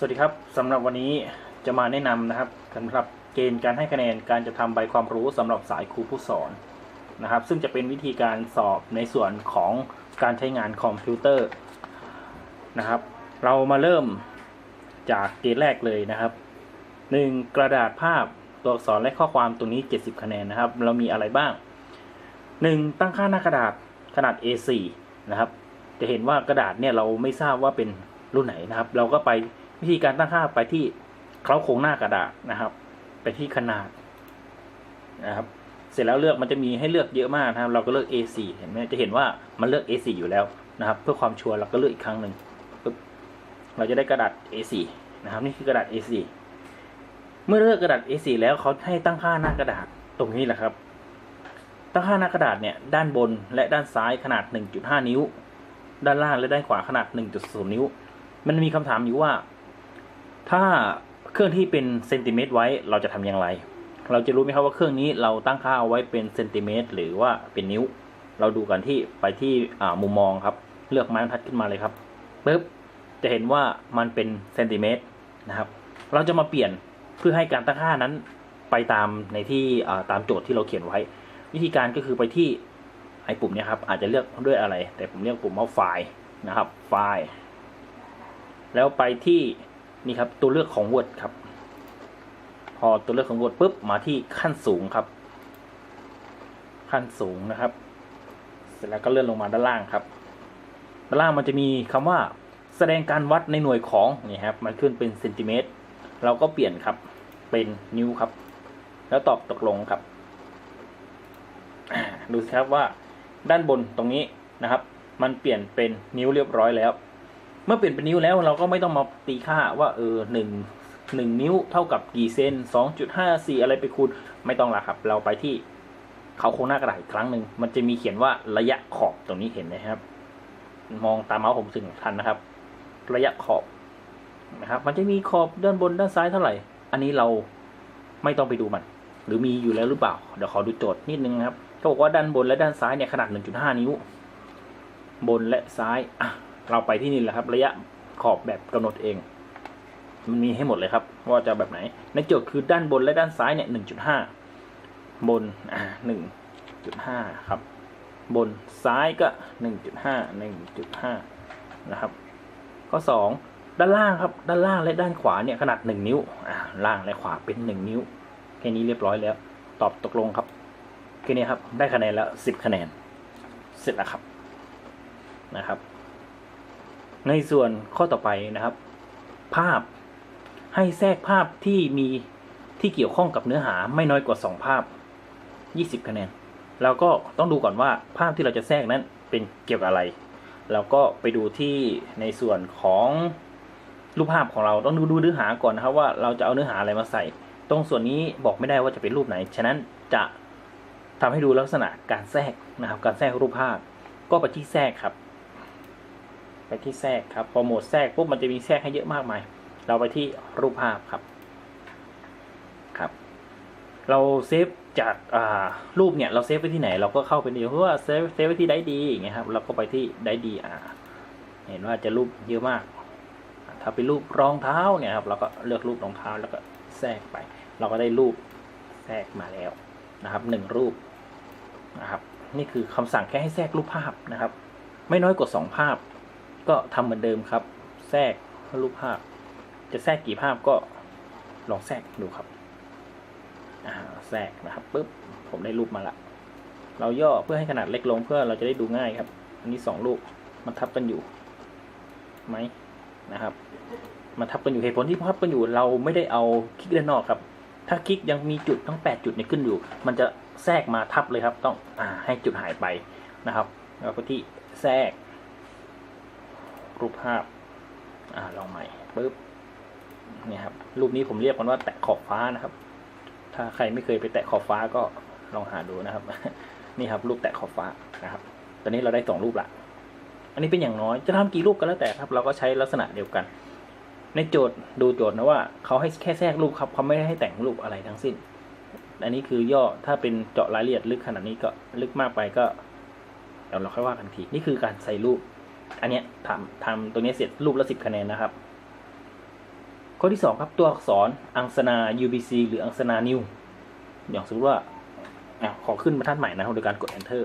สวัสดีครับสำหรับวันนี้จะมาแนะนำนะครับสำหรับเกณฑ์การให้คะแนนการจะทำใบความรู้สำหรับสายครูผู้สอนนะครับ ซึ่งจะเป็นวิธีการสอบในส่วนของการใช้งานคอมพิวเตอร์นะครับ เรามาเริ่มจากเกณฑ์แรกเลยนะครับ 1. กระดาษภาพตัวอักษรและข้อความตรงนี้ 70 คะแนนนะครับ เรามีอะไรบ้าง 1. ตั้งค่าหน้ากระดาษขนาด A4 นะครับ จะเห็นว่ากระดาษเนี่ยเราไม่ทราบว่าเป็นรุ่นไหนนะครับ เราก็ไป วิธีการตั้งค่าไปที่เคล้าโครงหน้ากระดาษนะครับ ไปที่ขนาดนะครับ เสร็จแล้วเลือกมันจะมีให้เลือกเยอะมากนะครับ เราก็เลือก A4 เห็นไหมจะเห็นว่ามันเลือก A4 อยู่แล้วนะครับ เพื่อความชัวร์เราก็เลือกอีกครั้งหนึ่งปึ๊บเราจะได้กระดาษ A4 นะครับ นี่คือกระดาษ A4 เมื่อเลือกกระดาษ A4 แล้วเขาให้ตั้งค่าหน้ากระดาษตรงนี้แหละครับ ตั้งค่าหน้ากระดาษเนี่ยด้านบนและด้านซ้ายขนาด 1.5 นิ้ว ด้านล่างและด้านขวาขนาด 1.0 นิ้ว มันมีคำถามอยู่ว่า ถ้าเครื่องที่เป็นเซนติเมตรไว้เราจะทำอย่างไร เราจะรู้ไหมครับว่าเครื่องนี้เราตั้งค่าเอาไว้เป็นเซนติเมตรหรือว่าเป็นนิ้ว เราดูกันที่ไปที่มุมมองครับ เลือกไม้บรรทัดขึ้นมาเลยครับปึ๊บจะเห็นว่ามันเป็นเซนติเมตรนะครับ เราจะมาเปลี่ยนเพื่อให้การตั้งค่านั้นไปตามในที่ตามโจทย์ที่เราเขียนไว้ วิธีการก็คือไปที่ไอ้ปุ่มนี้ครับอาจจะเลือกด้วยอะไร แต่ผมเรียกปุ่มว่าไฟล์นะครับไฟล์ แล้วไปที่ นี่ครับตัวเลือกของ Word ครับ พอตัวเลือกของ Word ปุ๊บมาที่ขั้นสูงครับ ขั้นสูงนะครับ เสร็จแล้วก็เลื่อนลงมาด้านล่างครับ ด้านล่างมันจะมีคำว่าแสดงการวัดในหน่วยของนี่ครับมันขึ้นเป็นเซนติเมตรเราก็เปลี่ยนครับเป็นนิ้วครับ แล้วตอบตกลงครับดูสิครับว่าด้านบนตรงนี้นะครับ มันเปลี่ยนเป็นนิ้วเรียบร้อยแล้ว เมื่อเปลี่ยนเป็นนิ้วแล้วเราก็ไม่ต้องมาตีค่าว่าเออหนึ่งหนึ่งนิ้วเท่ากับกี่เซนสองจุดห้าสี่อะไรไปคูณไม่ต้องละครับ เราไปที่เขาโครงหน้ากระดาษอีกครั้งหนึ่งมันจะมีเขียนว่าระยะขอบตรงนี้เห็นไหมครับ มองตามเมาส์ผมถึงทันนะครับ ระยะขอบนะครับ มันจะมีขอบด้านบนด้านซ้ายเท่าไหร่ อันนี้เราไม่ต้องไปดูมัน หรือมีอยู่แล้วหรือเปล่า เดี๋ยวขอดูโจทย์นิดนึงนะครับเขาบอกว่าด้านบนและด้านซ้ายเนี่ยขนาด 1.5 นิ้ว บนและซ้ายอะ เราไปที่นี่แหละครับ ระยะขอบแบบกำหนดเอง มันมีให้หมดเลยครับ ว่าจะแบบไหน ในโจทย์คือด้านบนและด้านซ้ายเนี่ย1.5บนอ่า1.5ครับ บนซ้ายก็1.5 1.5นะครับ ข้อ2ด้านล่างครับ ด้านล่างและด้านขวาเนี่ยขนาด1นิ้วอ่าล่างและขวาเป็น1นิ้วแค่นี้เรียบร้อยแล้ว ตอบตกลงครับแค่นี้ครับ ได้คะแนนแล้ว10คะแนน เสร็จแล้วครับนะครับ ในส่วนข้อต่อไปนะครับ ภาพให้แทรกภาพที่มีที่เกี่ยวข้องกับเนื้อหาไม่น้อยกว่า 2 ภาพ 20 คะแนนเราก็ต้องดูก่อนว่าภาพที่เราจะแทรกนั้นเป็นเกี่ยวกับอะไร เราก็ไปดูที่ในส่วนของรูปภาพของเราต้องดูดูเนื้อหาก่อนนะครับว่าเราจะเอาเนื้อหาอะไรมาใส่ ตรงส่วนนี้บอกไม่ได้ว่าจะเป็นรูปไหน ฉะนั้นจะทำให้ดูลักษณะการแทรกนะครับ การแทรกรูปภาพก็ไปที่แทรกครับ ไปที่แทรกครับพอโหมดแทรกปุ๊บมันจะมีแทรกให้เยอะมากมาย เราไปที่รูปภาพครับครับ เราเซฟจากอ่ารูปเนี่ยเราเซฟไว้ที่ไหน เราก็เข้าไปดีเพราะว่าเซฟเซฟไว้ที่ได้ดีอย่างเงี้ยครับเราก็ไปที่ได้ดีอ่าเห็นว่าจะรูปเยอะมาก ถ้าเป็นรูปรองเท้าเนี่ยครับเราก็เลือกรูปรองเท้าแล้วก็แทรกไป เราก็ได้รูปแทรกมาแล้วนะครับหนึ่งรูปนะครับ นี่คือคำสั่งแค่ให้แทรกรูปภาพนะครับ ไม่น้อยกว่าสองภาพ ก็ทำเหมือนเดิมครับ แทรกรูปภาพ จะแทรกกี่ภาพก็ลองแทรกดูครับแทรกนะครับปุ๊บผมได้รูปมาละ เราย่อเพื่อให้ขนาดเล็กลงเพื่อเราจะได้ดูง่ายครับ อันนี้สองรูปมันทับกันอยู่ไหมนะครับ มันทับกันอยู่เหตุผลที่ทับกันอยู่ เราไม่ได้เอาคลิกด้านนอกครับ ถ้าคลิกยังมีจุดทั้ง 8 จุดเนี่ยขึ้นอยู่ มันจะแทรกมาทับเลยครับ ต้องอให้จุดหายไปนะครับ แล้วก็ที่แทรก รูปภาพอ่าลองใหม่ปึ๊บเนี่ยครับรูปนี้ผมเรียกมันว่าแตะขอบฟ้านะครับ ถ้าใครไม่เคยไปแตะขอบฟ้าก็ลองหาดูนะครับ นี่ครับรูปแตะขอบฟ้านะครับ ตอนนี้เราได้สองรูปละอันนี้เป็นอย่างน้อยจะทำกี่รูปก็แล้วแต่ครับ เราก็ใช้ลักษณะเดียวกัน ในโจทย์ดูโจทย์นะว่าเขาให้แค่แทรกรูปครับเขาไม่ได้ให้แต่งรูปอะไรทั้งสิ้น อันนี้คือย่อถ้าเป็นเจาะรายละเอียดลึกขนาดนี้ก็ลึกมากไปก็เดี๋ยวเราค่อยว่ากันทีนี่คือการใส่รูป อันเนี้ยทำทำตรงนี้เสร็จรูปละสิบคะแนนนะครับ ข้อที่สองครับตัวอักษรอังสนา UBC หรืออังสนา New อย่างสมมติว่าอขอขึ้นบรรทัดใหม่นะโดยการกด enter